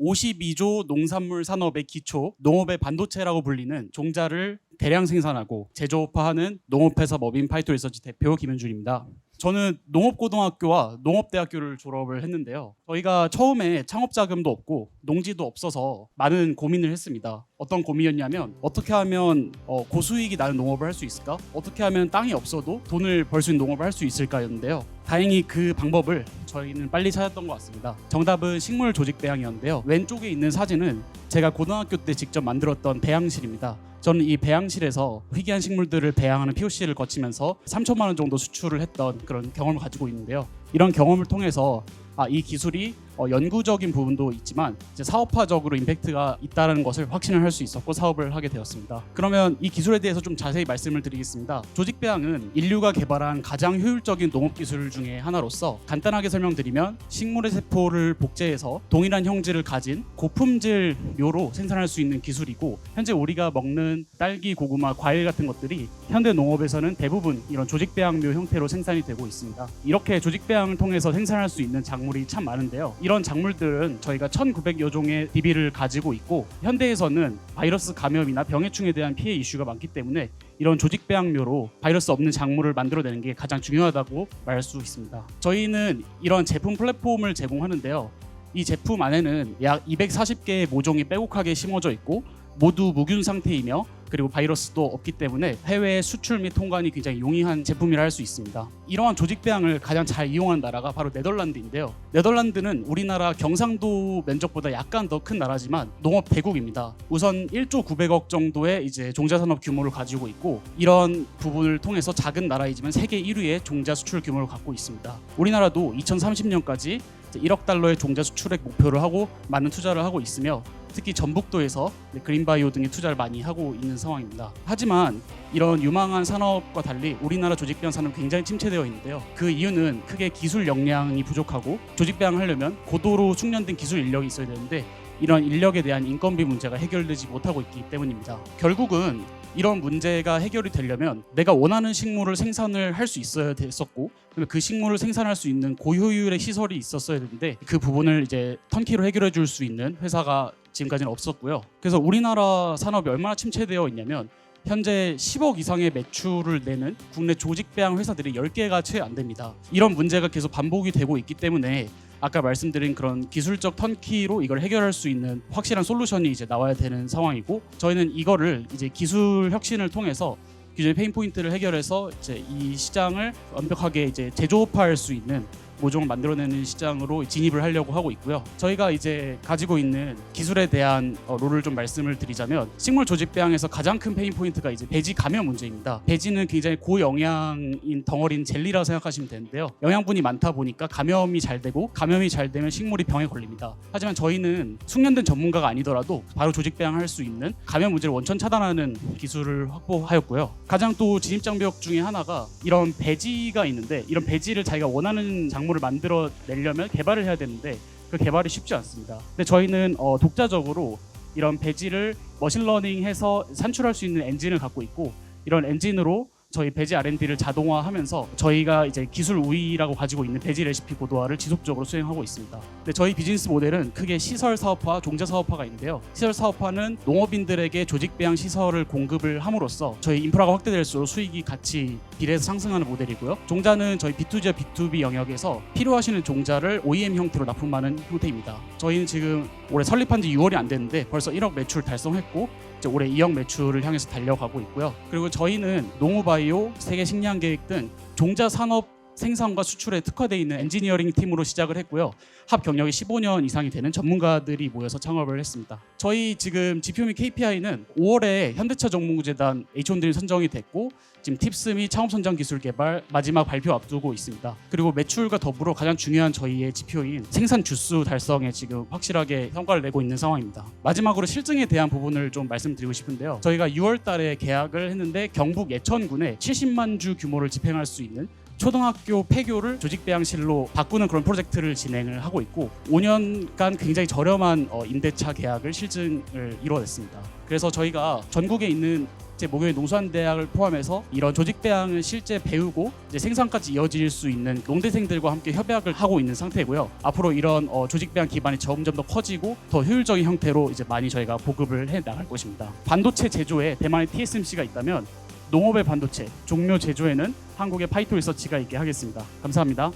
52조 농산물 산업의 기초, 농업의 반도체라고 불리는 종자를 대량 생산하고 제조업화하는 농업회사 머빈 파이토 리서치 대표 김현준입니다. 저는 농업고등학교와 농업대학교를 졸업을 했는데요. 저희가 처음에 창업 자금도 없고 농지도 없어서 많은 고민을 했습니다. 어떤 고민이었냐면 어떻게 하면 어, 고수익이 나는 농업을 할 수 있을까? 어떻게 하면 땅이 없어도 돈을 벌 수 있는 농업을 할 수 있을까였는데요. 다행히 그 방법을 저희는 빨리 찾았던 것 같습니다. 정답은 식물 조직 배양이었는데요. 왼쪽에 있는 사진은 제가 고등학교 때 직접 만들었던 배양실입니다. 저는 이 배양실에서 희귀한 식물들을 배양하는 POC를 거치면서 3천만 원 정도 수출을 했던 그런 경험을 가지고 있는데요. 이런 경험을 통해서 아, 이 기술이 어, 연구적인 부분도 있지만 이제 사업화적으로 임팩트가 있다는 것을 확신을 할 수 있었고 사업을 하게 되었습니다. 그러면 이 기술에 대해서 좀 자세히 말씀을 드리겠습니다. 조직 배양은 인류가 개발한 가장 효율적인 농업 기술 중에 하나로서 간단하게 설명드리면 식물의 세포를 복제해서 동일한 형질을 가진 고품질 묘로 생산할 수 있는 기술이고 현재 우리가 먹는 딸기, 고구마, 과일 같은 것들이 현대 농업에서는 대부분 이런 조직 배양묘 형태로 생산이 되고 있습니다. 이렇게 조직 배양을 통해서 생산할 수 있는 작물이 참 많은데요. 이런 작물들은 저희가 1,900여 종의 DB를 가지고 있고 현대에서는 바이러스 감염이나 병해충에 대한 피해 이슈가 많기 때문에 이런 조직 배양료로 바이러스 없는 작물을 만들어내는 게 가장 중요하다고 말할 수 있습니다. 저희는 이런 제품 플랫폼을 제공하는데요. 이 제품 안에는 약 240개의 모종이 빼곡하게 심어져 있고 모두 무균 상태이며 그리고 바이러스도 없기 때문에 해외 수출 및 통관이 굉장히 용이한 제품이라 할 수 있습니다. 이러한 조직 배양을 가장 잘 이용한 나라가 바로 네덜란드인데요. 네덜란드는 우리나라 경상도 면적보다 약간 더 큰 나라지만 농업 대국입니다. 우선 1조 900억 정도의 이제 종자 산업 규모를 가지고 있고 이런 부분을 통해서 작은 나라이지만 세계 1위의 종자 수출 규모를 갖고 있습니다. 우리나라도 2030년까지 1억 달러의 종자 수출액 목표를 하고 많은 투자를 하고 있으며 특히 전북도에서 그린바이오 등의 투자를 많이 하고 있는 상황입니다. 하지만 이런 유망한 산업과 달리 우리나라 조직 배양 산업은 굉장히 침체되어 있는데요. 그 이유는 크게 기술 역량이 부족하고 조직 배양을 하려면 고도로 숙련된 기술 인력이 있어야 되는데 이런 인력에 대한 인건비 문제가 해결되지 못하고 있기 때문입니다. 결국은 이런 문제가 해결이 되려면 내가 원하는 식물을 생산을 할 수 있어야 됐었고 그 식물을 생산할 수 있는 고효율의 시설이 있었어야 되는데 그 부분을 이제 턴키로 해결해 줄 수 있는 회사가 지금까지는 없었고요. 그래서 우리나라 산업이 얼마나 침체되어 있냐면 현재 10억 이상의 매출을 내는 국내 조직 배양 회사들이 10개가 채 안 됩니다. 이런 문제가 계속 반복이 되고 있기 때문에 아까 말씀드린 그런 기술적 턴키로 이걸 해결할 수 있는 확실한 솔루션이 이제 나와야 되는 상황이고 저희는 이거를 이제 기술 혁신을 통해서 기존의 페인 포인트를 해결해서 이제 이 시장을 완벽하게 이제 제조업화할 수 있는 모종을 만들어내는 시장으로 진입을 하려고 하고 있고요. 저희가 이제 가지고 있는 기술에 대한 어, 롤을 좀 말씀을 드리자면 식물 조직 배양에서 가장 큰 페인 포인트가 이제 배지 감염 문제입니다. 배지는 굉장히 고영양인 덩어리인 젤리라고 생각하시면 되는데요. 영양분이 많다 보니까 감염이 잘 되고 감염이 잘 되면 식물이 병에 걸립니다. 하지만 저희는 숙련된 전문가가 아니더라도 바로 조직 배양할 수 있는 감염 문제를 원천 차단하는 기술을 확보하였고요. 가장 또 진입 장벽 중에 하나가 이런 배지가 있는데 이런 배지를 자기가 원하는 작물 을 만들어 내려면 개발을 해야 되는데 그 개발이 쉽지 않습니다. 근데 저희는 어, 독자적으로 이런 배지를 머신러닝해서 산출할 수 있는 엔진을 갖고 있고 이런 엔진으로 저희 배지 R&D를 자동화하면서 저희가 이제 기술 우위라고 가지고 있는 배지 레시피 고도화를 지속적으로 수행하고 있습니다. 근데 저희 비즈니스 모델은 크게 시설 사업화, 종자 사업화가 있는데요. 시설 사업화는 농업인들에게 조직 배양 시설을 공급을 함으로써 저희 인프라가 확대될수록 수익이 같이 비례해서 상승하는 모델이고요. 종자는 저희 B2G와 B2B 영역에서 필요하시는 종자를 OEM 형태로 납품하는 형태입니다. 저희는 지금 올해 설립한 지 6월이 안 됐는데 벌써 1억 매출 달성했고 올해 2억 매출을 향해서 달려가고 있고요. 그리고 저희는 농우바이오, 세계 식량 계획 등 종자 산업 생산과 수출에 특화되어 있는 엔지니어링 팀으로 시작을 했고요. 합 경력이 15년 이상이 되는 전문가들이 모여서 창업을 했습니다. 저희 지금 지표 및 KPI는 5월에 현대차 정무재단 H1들이 선정이 됐고 지금 팁스 및 창업 선정 기술 개발 마지막 발표 앞두고 있습니다. 그리고 매출과 더불어 가장 중요한 저희의 지표인 생산 주수 달성에 지금 확실하게 성과를 내고 있는 상황입니다. 마지막으로 실증에 대한 부분을 좀 말씀드리고 싶은데요. 저희가 6월 달에 계약을 했는데 경북 예천군에 70만 주 규모를 집행할 수 있는 초등학교 폐교를 조직 배양실로 바꾸는 그런 프로젝트를 진행을 하고 있고 5년간 굉장히 저렴한 어, 임대차 계약을 실증을 이뤄냈습니다. 그래서 저희가 전국에 있는 제 목요일 농수산대학을 포함해서 이런 조직 배양을 실제 배우고 이제 생산까지 이어질 수 있는 농대생들과 함께 협약을 하고 있는 상태고요. 앞으로 이런 어, 조직 배양 기반이 점점 더 커지고 더 효율적인 형태로 이제 많이 저희가 보급을 해 나갈 것입니다. 반도체 제조에 대만의 TSMC가 있다면 농업의 반도체, 종묘 제조에는 한국의 파이토 리서치가 있게 하겠습니다. 감사합니다.